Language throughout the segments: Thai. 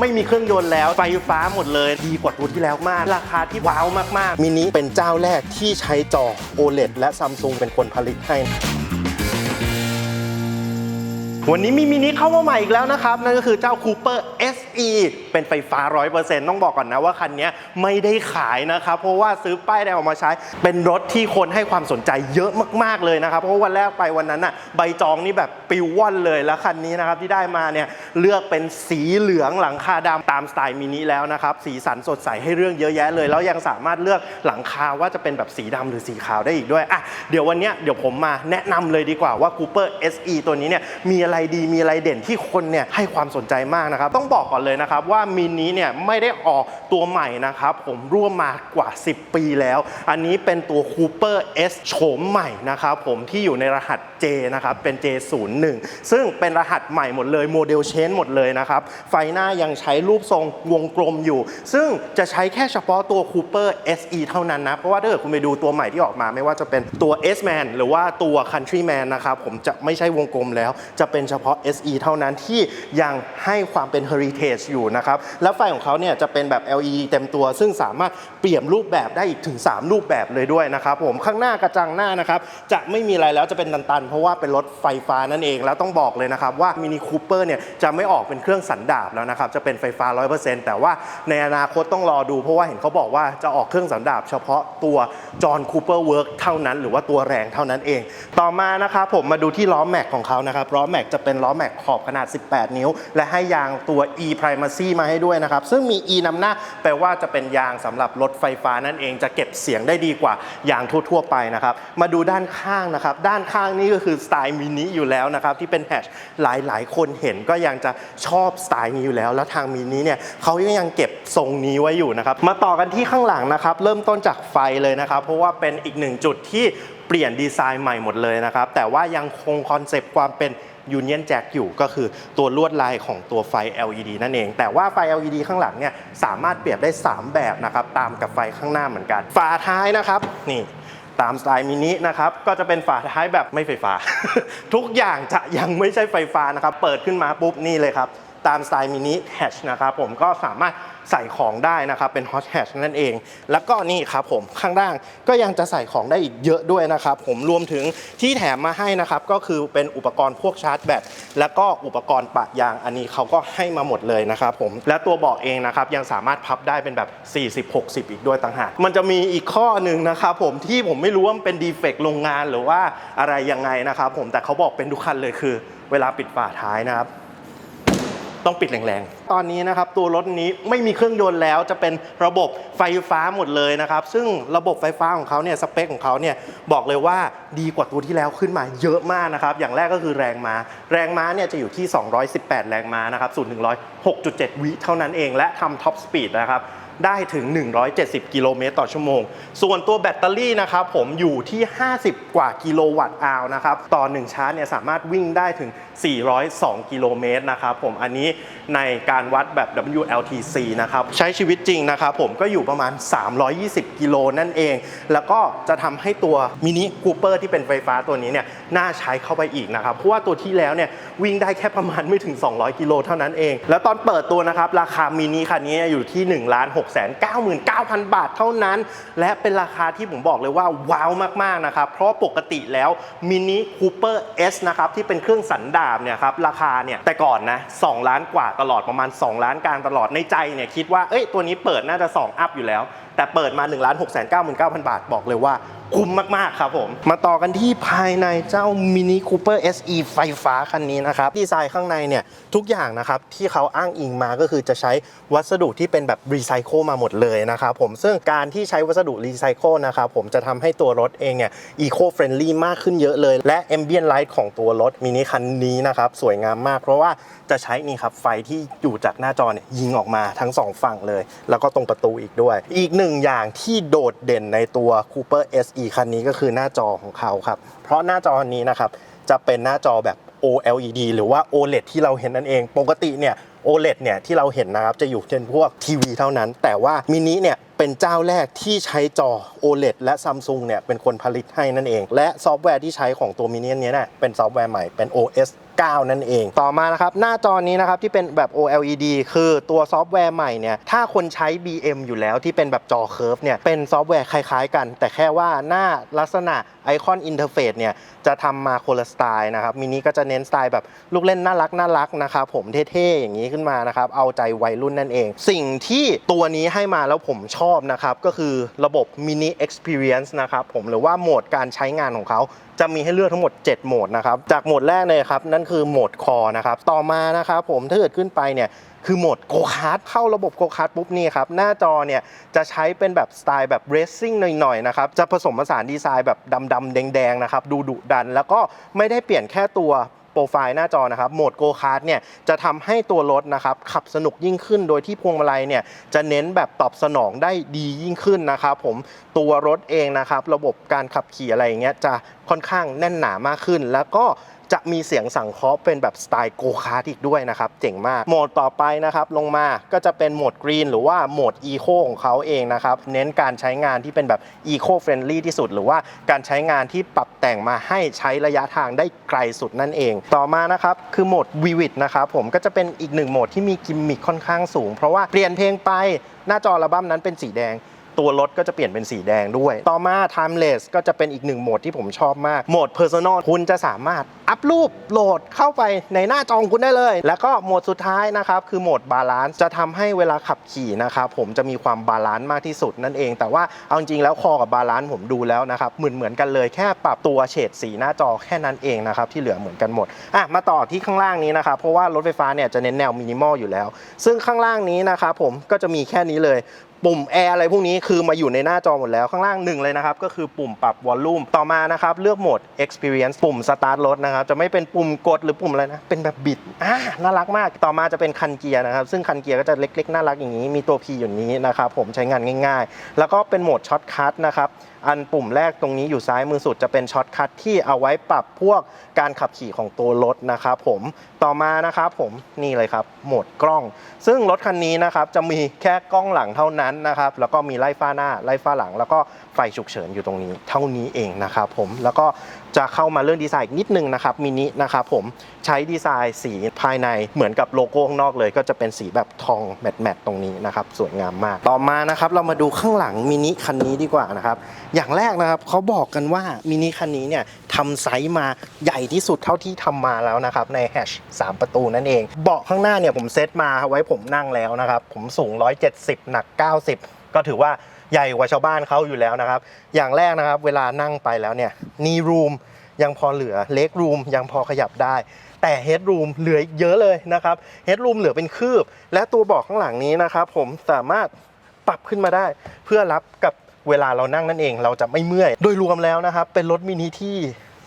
ไม่มีเครื่องยนต์แล้ว ไฟฟ้าหมดเลย ดีกว่ารุ่นที่แล้วมาก ราคาที่ว้าวมากๆมินิเป็นเจ้าแรกที่ใช้จอ OLED และซัมซุงเป็นคนผลิตให้ วันนี้มีมินิเข้ามาใหม่อีกแล้วนะครับ นั่นก็คือเจ้า Cooper SE เป็นไฟฟ้า 100%ต้องบอกก่อนนะว่าคันนี้ไม่ได้ขายนะครับ เพราะว่าซื้อป้ายแดงออกมาใช้ เป็นรถที่คนให้ความสนใจเยอะมากๆเลยนะครับ เพราะวันแรกไปวันนั้นน่ะใบจองนี่แบบปิวว่อนเลยแล้วคันนี้นะครับที่ได้มาเนี่ยเลือกเป็นสีเหลืองหลังคาดำตามสไตล์มินิแล้วนะครับ สีสันสดใสให้เรื่องเยอะแยะเลย แล้วยังสามารถเลือกหลังคาว่าจะเป็นแบบสีดำหรือสีขาวได้อีกด้วยอะเดี๋ยววันนี้เดี๋ยวผมมาแนะนำเลยดีกว่าว่า Cooper SE ตัวนี้เนี่ยมีอะไรดีมีอะไรเด่นที่คนเนี่ยให้ความสนใจมากนะครับ ต้องบอกก่อนเลยนะครับว่ามินิเนี่ยไม่ได้ออกตัวใหม่นะครับ ผมร่วมมากว่า 10 ปีแล้ว อันนี้เป็นตัว Cooper S โฉมใหม่นะครับผมที่อยู่ในรหัส J นะครับเป็น J01 ซึ่งเป็นรหัสใหม่หมดเลยโมเดลเชนหมดเลยนะครับไฟหน้ายังใช้รูปทรงวงกลมอยู่ ซึ่งจะใช้แค่เฉพาะตัว Cooper SE เท่านั้นนะ เพราะว่าถ้าเกิดคุณไปดูตัวใหม่ที่ออกมา ไม่ว่าจะเป็นตัว S-Man หรือว่าตัว Countryman นะครับผมจะไม่ใช่วงกลมแล้วจะเป็นเฉพาะ SE เท่านั้นที่ยังให้ความเป็น Heritage อยู่นะครับ แล้วไฟของเขาเนี่ยจะเป็นแบบ LED เต็มตัว ซึ่งสามารถเปลี่ยนรูปแบบได้อีกถึง 3 รูปแบบเลยด้วยนะครับผมข้างหน้ากระจังหน้านะครับจะไม่มีอะไรแล้วจะเป็นตันๆ เพราะว่าเป็นรถไฟฟ้านั่นเอง แล้วต้องบอกเลยนะครับว่า Mini Cooper เนี่ยจะไม่ออกเป็นเครื่องสันดาปแล้วนะครับจะเป็นไฟฟ้า 100%แต่ว่าในอนาคตต้องรอดู เพราะว่าเห็นเขาบอกว่าจะออกเครื่องสันดาปเฉพาะตัวจอห์นคูเปอร์เวิร์กเท่านั้น หรือว่าตัวแรงเท่านั้นเอง ต่อมานะครับผมมาดูที่ล้อแม็กของเขานะครับล้อแม็กจะเป็นล้อแม็กขอบขนาด 18 นิ้ว และให้ยางตัว e primacy มาให้ด้วยนะครับ ซึ่งมี e นำหน้าแปลว่าจะเป็นยางสำหรับรถไฟฟ้านั่นเองจะเก็บเสียงได้ดีกว่ายางทั่ว ๆ ไปนะครับ มาดูด้านข้างนะครับ ด้านข้างนี่ก็คือสไตล์มินิอยู่แล้วนะครับ ที่เป็นแฮชหลายๆ คนเห็นก็ยังจะชอบสไตล์นี้อยู่แล้ว แล้วทางมินิเนี่ยเขาก็ยังเก็บทรงนี้ไว้อยู่นะครับ มาต่อกันที่ข้างหลังนะครับ เริ่มต้นจากไฟเลยนะครับ เพราะว่าเป็นอีกหนึ่งจุดที่เปลี่ยนดีไซน์ใหม่หมดเลยนะครับ แต่ว่ายังคงคอนเซปต์ความเป็น ยูเนียนแจ็คอยู่ก็คือตัวลวดลายของตัวไฟ LED นั่นเอง แต่ว่าไฟ LED ข้างหลังเนี่ยสามารถเปรียบได้ 3 แบบนะครับตามกับไฟข้างหน้าเหมือนกัน ฝาท้ายนะครับนี่ตามสไตล์มินินะครับก็จะเป็นฝาท้ายแบบไม่ไฟฟ้า ทุกอย่างจะยังไม่ใช่ไฟฟ้านะครับ เปิดขึ้นมาปุ๊บนี่เลยครับ ตามสไตล์มินิแฮชนะครับผมก็สามารถใส่ของได้นะครับเป็นฮอตแฮชนั่นเอง แล้วก็นี่ครับผมข้างล่างก็ยังจะใส่ของได้อีกเยอะด้วยนะครับผมรวมถึงที่แถมมาให้นะครับก็คือเป็นอุปกรณ์พวกชาร์จแบตแล้วก็อุปกรณ์ปะยางอันนี้เขาก็ให้มาหมดเลยนะครับผมและตัวเบาะเองนะครับยังสามารถพับได้เป็นแบบ 40-60 อีกด้วยต่างหากมันจะมีอีกข้อหนึ่งนะครับผมที่ผมไม่รู้ว่ามันเป็นดีเฟกต์โรงงานหรือว่าอะไรยังไงนะครับผมแต่เขาบอกเป็นทุกคันเลยคือ เวลาปิดฝาท้ายนะครับ ต้องปิดแรงๆ ตอนนี้นะครับตัวรถนี้ไม่มีเครื่องยนต์แล้วจะเป็นระบบไฟฟ้าหมดเลยนะครับ ซึ่งระบบไฟฟ้าของเขาเนี่ยสเปคของเขาเนี่ยบอกเลยว่าดีกว่าตัวที่แล้วขึ้นมาเยอะมากนะครับ อย่างแรกก็คือแรงม้าแรงม้าเนี่ยจะอยู่ที่ 218 แรงม้านะครับ0 1 0 6.7 วิเท่านั้นเองและทำท็อปสปีดนะครับได้ถึง 170 กิโลเมตรต่อชั่วโมง ส่วนตัวแบตเตอรี่นะครับผมอยู่ที่ 50 กว่ากิโลวัตต์อาวนะครับ ต่อ 1 ชาร์จเนี่ยสามารถวิ่งได้ถึง 402 กิโลเมตรนะครับผมอันนี้ในการวัดแบบ WLTC นะครับใช้ชีวิตจริงนะครับผมก็อยู่ประมาณ 320 กิโลนั่นเอง แล้วก็จะทำให้ตัวมินิคูเปอร์ที่เป็นไฟฟ้าตัวนี้เนี่ยน่าใช้เข้าไปอีกนะครับ เพราะว่าตัวที่แล้วเนี่ยวิ่งได้แค่ประมาณไม่ถึง 200 กิโลเท่านั้นเอง แล้วตอนเปิดตัวนะครับ ราคามินิคันนี้อยู่ที่ 1 6 99,000 บาทเท่านั้น และเป็นราคาที่ผมบอกเลยว่าว้าวมากๆนะครับเพราะปกติแล้วมินิคูเปอร์ S นะครับที่เป็นเครื่องสันดาปเนี่ยครับราคาเนี่ยแต่ก่อนนะ2ล้านกว่าตลอดประมาณ 2 ล้านกลางตลอดในใจเนี่ยคิดว่าเอ้ยตัวนี้เปิดน่าจะ 2 อัพอยู่แล้ว แต่เปิดมา1 6 9 9 0 0บาทบอกเลยว่า คุ้มมากๆครับผม มาต่อกันที่ภายในเจ้า Mini Cooper SE ไฟฟ้าคันนี้นะครับ ดีไซน์ข้างในเนี่ย ทุกอย่างนะครับ ที่เขาอ้างอิงมาก็คือจะใช้วัสดุที่เป็นแบบรีไซเคิลมาหมดเลยนะครับผมซึ่งการที่ใช้วัสดุรีไซเคิลนะครับผมจะทำให้ตัวรถเองเนี่ยอีโคเฟรนลี่มากขึ้นเยอะเลย และ Ambient Light ของตัวรถมินิคันนี้นะครับสวยงามมาก เพราะว่าจะใช้นี่ครับไฟที่อยู่จากหน้าจอเนี่ยยิงออกมาทั้งสองฝั่งเลย แล้วก็ตรงประตูอีกด้วย อีกหนึ่งอย่างที่โดดเด่นในตัว Cooper SE คันนี้ก็คือหน้าจอของเขาครับ เพราะหน้าจอนี้นะครับจะเป็นหน้าจอแบบ OLED หรือว่า OLED ที่เราเห็นนั่นเอง ปกติเนี่ย OLED เนี่ยที่เราเห็นนะครับจะอยู่เป็นพวกทีวีเท่านั้น แต่ว่ามินิเนี่ยเป็นเจ้าแรกที่ใช้จอ OLED และ Samsung เนี่ยเป็นคนผลิตให้นั่นเอง และซอฟต์แวร์ที่ใช้ของตัวมินิเนี้ยเนี่ยเป็นซอฟต์แวร์ใหม่เป็น OS 9 นั่นเอง ต่อมานะครับหน้าจอนี้นะครับที่เป็นแบบ OLED คือตัวซอฟต์แวร์ใหม่เนี่ยถ้าคนใช้ BM อยู่แล้วที่เป็นแบบจอเคิร์ฟเนี่ยเป็นซอฟต์แวร์คล้ายๆกัน แต่แค่ว่าหน้าลักษณะไอคอนอินเทอร์เฟซเนี่ยจะทำมาคนละสไตล์นะครับมินิก็จะเน้นสไตล์แบบลูกเล่นน่ารักน่ารักนะครับผมเท่ๆอย่างนี้ขึ้นมานะครับเอาใจวัยรุ่นนั่นเอง สิ่งที่ตัวนี้ให้มาแล้วผมชอบนะครับก็คือระบบ Mini Experience นะครับผมหรือว่าโหมดการใช้งานของเขาจะมีให้เลือกทั้งหมด 7 โหมดนะครับจากโหมดแรกเลยครับนั่นคือโหมดคอนะครับ ต่อมานะครับผมถ้าเกิดขึ้นไปเนี่ยคือโหมดโกคาร์ดเข้าระบบโกคาร์ดปุ๊บนี่ครับ หน้าจอเนี่ยจะใช้เป็นแบบสไตล์แบบเรซซิ่งหน่อยๆนะครับ จะผสมผสานดีไซน์แบบดำๆแดงๆนะครับ ดูดุดัน แล้วก็ไม่ได้เปลี่ยนแค่ตัวโปรไฟล์หน้าจอนะครับ โหมดโกคาร์ดเนี่ยจะทำให้ตัวรถนะครับ ขับสนุกยิ่งขึ้น โดยที่พวงมาลัยเนี่ยจะเน้นแบบตอบสนองได้ดียิ่งขึ้นนะครับผมตัวรถเองนะครับ ระบบการขับขี่อะไรอย่างเงี้ยจะค่อนข้างแน่นหนามากขึ้น แล้วก็ จะมีเสียงสังเคราะห์เป็นแบบสไตล์โกคาร์ดอีกด้วยนะครับ เจ๋งมาก โหมดต่อไปนะครับ ลงมาก็จะเป็นโหมดกรีนหรือว่าโหมดอีโคของเขาเองนะครับ เน้นการใช้งานที่เป็นแบบอีโคเฟรนลี่ที่สุด หรือว่าการใช้งานที่ปรับแต่งมาให้ใช้ระยะทางได้ไกลสุดนั่นเอง ต่อมานะครับ คือโหมด Vivid นะครับผมก็จะเป็นอีกหนึ่งโหมดที่มีกิมมิคค่อนข้างสูง เพราะว่าเปลี่ยนเพลงไปหน้าจออัลบั้มนั้นเป็นสีแดง ตัวรถก็จะเปลี่ยนเป็นสีแดงด้วย ต่อมา Timeless ก็จะเป็นอีกหนึ่งโหมดที่ผมชอบมาก โหมด Personal คุณจะสามารถอัพรูปโหลดเข้าไปในหน้าจอของคุณได้เลย แล้วก็โหมดสุดท้ายนะครับคือโหมด Balance จะทำให้เวลาขับขี่นะครับผมจะมีความบาลานซ์มากที่สุดนั่นเอง แต่ว่าเอาจริงๆแล้วคอกับบาลานซ์ผมดูแล้วนะครับเหมือนเหมือนๆกันเลยแค่ปรับตัวเฉดสีหน้าจอแค่นั้นเองนะครับที่เหลือเหมือนกันหมดอะมาต่อที่ข้างล่างนี้นะครับเพราะว่ารถไฟฟ้าเนี่ยจะเน้นแนวมินิมอลอยู่แล้ว ซึ่งข้างล่างนี้นะครับผมก็จะมีแค่นี้เลย ปุ่มแอร์อะไรพวกนี้คือมาอยู่ในหน้าจอหมดแล้วข้างล่างหนึ่งเลยนะครับ ก็คือปุ่มปรับวอลลุ่มต่อมานะครับ เลือกโหมด experience ปุ่ม start รถนะครับ จะไม่เป็นปุ่มกดหรือปุ่มอะไรนะ เป็นแบบบิดอ่าน่ารักมากต่อมาจะเป็นคันเกียร์นะครับ ซึ่งคันเกียร์ก็จะเล็กๆ น่ารักอย่างนี้ มีตัว P อยู่นี้นะครับผมใช้งานง่าย ๆ แล้วก็เป็นโหมดช็อตคัทนะครับ อันปุ่มแรกตรงนี้อยู่ซ้ายมือสุดจะเป็นช็อตคัทที่เอาไว้ปรับพวกการขับขี่ของตัวรถนะครับผมต่อมานะครับผมนี่เลยครับโหมดกล้อง ซึ่งรถคันนี้นะครับจะมีแค่กล้องหลังเท่านั้นนะครับแล้วก็มีไล่ฟ้าหน้าไล่ฟ้าหลัง แล้วก็ไฟฉุกเฉินอยู่ตรงนี้เท่านี้เองนะครับผมแล้วก็จะเข้ามาเรื่องดีไซน์อีกนิดนึงนะครับมินินะครับผมใช้ดีไซน์สีภายในเหมือนกับโลโก้ข้างนอกเลย ก็จะเป็นสีแบบทองแมตต์ตรงนี้นะครับสวยงามมาก ต่อมานะครับเรามาดูข้างหลังมินิคันนี้ดีกว่านะครับอย่างแรกนะครับเขาบอกกันว่ามินิคันนี้เนี่ยทำไซส์มาใหญ่ที่สุดเท่าที่ทำมาแล้วนะครับ ในแฮช3ประตูนั่นเอง เบาะข้างหน้าเนี่ยผมเซตมาไว้ผมนั่งแล้วนะครับ ผมสูง 170 หนัก 90 ก็ถือว่าใหญ่กว่าชาวบ้านเขาอยู่แล้วนะครับ อย่างแรกนะครับ เวลานั่งไปแล้วเนี่ยนีรูมยังพอเหลือเล็กรูมยังพอขยับได้ แต่เฮดรูมเหลืออีกเยอะเลยนะครับเฮดรูมเหลือเป็นคืบ และตัวเบาะข้างหลังนี้นะครับ ผมสามารถปรับขึ้นมาได้เพื่อรับกับ เวลาเรานั่งนั่นเองเราจะไม่เมื่อย โดยรวมแล้วนะครับ เป็นรถมินิที่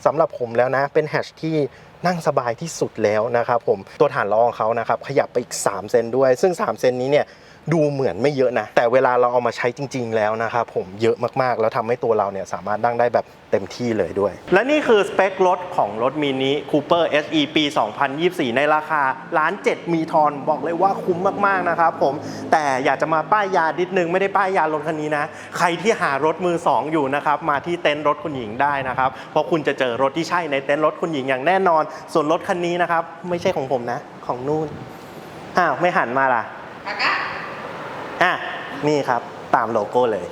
สำหรับผมแล้วนะ เป็นแฮชที่นั่งสบายที่สุดแล้วนะครับผมตัวฐานล้อของเขานะครับขยับไปอีก 3 เซนด้วย ซึ่ง 3 เซนนี้เนี่ยดูเหมือนไม่เยอะนะ แต่เวลาเราเอามาใช้จริง ๆ แล้วนะครับผมเยอะมากๆ แล้วทำให้ตัวเราเนี่ยสามารถนั่งได้แบบเต็มที่เลยด้วย และนี่คือสเปครถของรถมินิ Cooper SE ปี 2024 ในราคาล้านเจ็ดมีทอนบอกเลยว่าคุ้มมาก ๆ นะครับผมแต่อยากจะมาป้ายยาดิดนึง ไม่ได้ป้ายยารถคันนี้นะ ใครที่หารถมือ 2 อยู่นะครับ มาที่เต็นท์รถคุณหญิงได้นะครับ เพราะคุณจะเจอรถที่ใช่ในเต็นท์รถคุณหญิงอย่างแน่นอน ส่วนรถคันนี้นะครับ ไม่ใช่ของผมนะ ของนู่นอ้าวไม่หันมาล่ะ อะนี่ครับตามโลโก้เลย